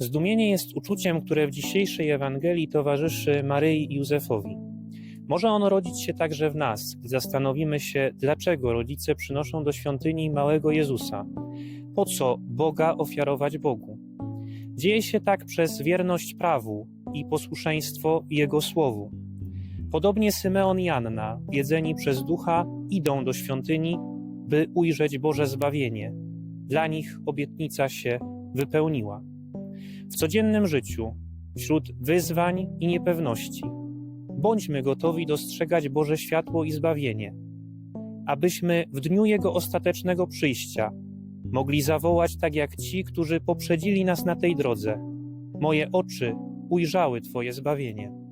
Zdumienie jest uczuciem, które w dzisiejszej Ewangelii towarzyszy Maryi i Józefowi. Może ono rodzić się także w nas, gdy zastanowimy się, dlaczego rodzice przynoszą do świątyni małego Jezusa. Po co Boga ofiarować Bogu? Dzieje się tak przez wierność prawu i posłuszeństwo Jego słowu. Podobnie Symeon i Anna, wiedzeni przez ducha, idą do świątyni, by ujrzeć Boże zbawienie. Dla nich obietnica się wypełniła. W codziennym życiu, wśród wyzwań i niepewności, bądźmy gotowi dostrzegać Boże światło i zbawienie, abyśmy w dniu Jego ostatecznego przyjścia mogli zawołać tak jak ci, którzy poprzedzili nas na tej drodze: Moje oczy ujrzały Twoje zbawienie.